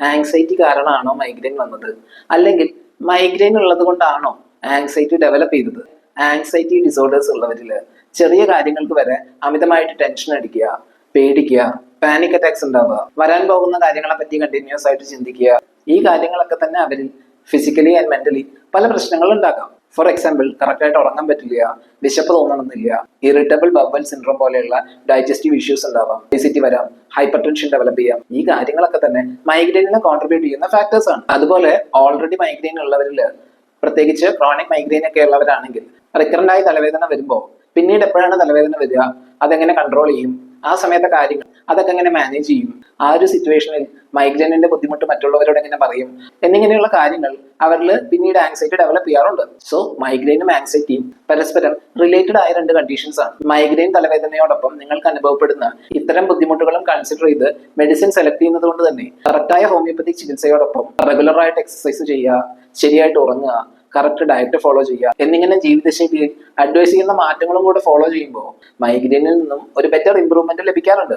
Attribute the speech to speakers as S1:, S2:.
S1: Anxiety കാരണമാണോ migraine വന്നത്? അല്ലെങ്കിൽ migraine ഉള്ളത് കൊണ്ടാണോ ആങ്സൈറ്റി ഡെവലപ്പ് ചെയ്തത്? ആങ്സൈറ്റി ഡിസോർഡേഴ്സ് ഉള്ളവരിൽ ചെറിയ കാര്യങ്ങൾക്ക് വരെ അമിതമായിട്ട് ടെൻഷൻ അടിക്കുക പേടിക്കുക പാനിക് അറ്റാക്സ് ഉണ്ടാവുക വരാൻ പോകുന്ന കാര്യങ്ങളെ പറ്റി കണ്ടിന്യൂസ് ആയിട്ട് ചിന്തിക്കുക. ഈ കാര്യങ്ങളൊക്കെ തന്നെ അവരിൽ ഫിസിക്കലി ആൻഡ് മെന്റലി പല പ്രശ്നങ്ങളും ഉണ്ടാക്കാം. ഫോർ എക്സാമ്പിൾ കറക്റ്റായിട്ട് ഉറങ്ങാൻ പറ്റില്ല വിശപ്പ് തോന്നണമെന്നില്ല ഇറിറ്റബിൾ ബവൽ സിൻഡ്രോം പോലെയുള്ള ഡൈജസ്റ്റീവ് ഇഷ്യൂസ് ഉണ്ടാവാം ഒബിസിറ്റി വരാം ഹൈപ്പർ ടെൻഷൻ ഡെവലപ്പ് ചെയ്യാം. ഈ കാര്യങ്ങളൊക്കെ തന്നെ മൈഗ്രെയിനിനെ കോൺട്രിബ്യൂട്ട് ചെയ്യുന്ന ഫാക്ടേഴ്സ് ആണ്. അതുപോലെ ഓൾറെഡി മൈഗ്രെയിൻ ഉള്ളവരിൽ പ്രത്യേകിച്ച് ക്രോണിക് മൈഗ്രെയിൻ ഒക്കെ ഉള്ളവരാണെങ്കിൽ റിക്കറന്റ് ആയി തലവേദന വരുമ്പോൾ പിന്നീട് എപ്പോഴാണ് തലവേദന വരിക? അതെങ്ങനെ കൺട്രോൾ ചെയ്യും? ആ സമയത്തെ കാര്യങ്ങൾ അതൊക്കെ എങ്ങനെ മാനേജ് ചെയ്യും? ആ ഒരു സിറ്റുവേഷനിൽ മൈഗ്രൈനിന്റെ ബുദ്ധിമുട്ട് മറ്റുള്ളവരോട് എങ്ങനെ പറയും? എന്നിങ്ങനെയുള്ള കാര്യങ്ങൾ അവരിൽ പിന്നീട് ആൻസൈറ്റി ഡെവലപ്പ് ചെയ്യാറുണ്ട്. സോ മൈഗ്രൈനും ആൻസൈറ്റിയും പരസ്പരം റിലേറ്റഡ് ആയ രണ്ട് കണ്ടീഷൻസ് ആണ്. മൈഗ്രൈൻ തലവേദനയോടൊപ്പം നിങ്ങൾക്ക് അനുഭവപ്പെടുന്ന ഇത്തരം ബുദ്ധിമുട്ടുകളും കൺസിഡർ ചെയ്ത് മെഡിസിൻ സെലക്ട് ചെയ്യുന്നത് കൊണ്ട് തന്നെ കറക്റ്റായ ഹോമിയോപ്പതിക് ചികിത്സയോടൊപ്പം റെഗുലർ ആയിട്ട് എക്സസൈസ് ചെയ്യുക ശരിയായിട്ട് ഉറങ്ങുക കറക്റ്റ് ഡയറ്റ് ഫോളോ ചെയ്യുക എന്നിങ്ങനെ ജീവിതശൈലിയിൽ അഡ്വൈസ് ചെയ്യുന്ന മാറ്റങ്ങളും കൂടെ ഫോളോ ചെയ്യുമ്പോൾ മൈഗ്രൈനിൽ നിന്നും ഒരു ബെറ്റർ ഇമ്പ്രൂവ്മെന്റ് ലഭിക്കാറുണ്ട്.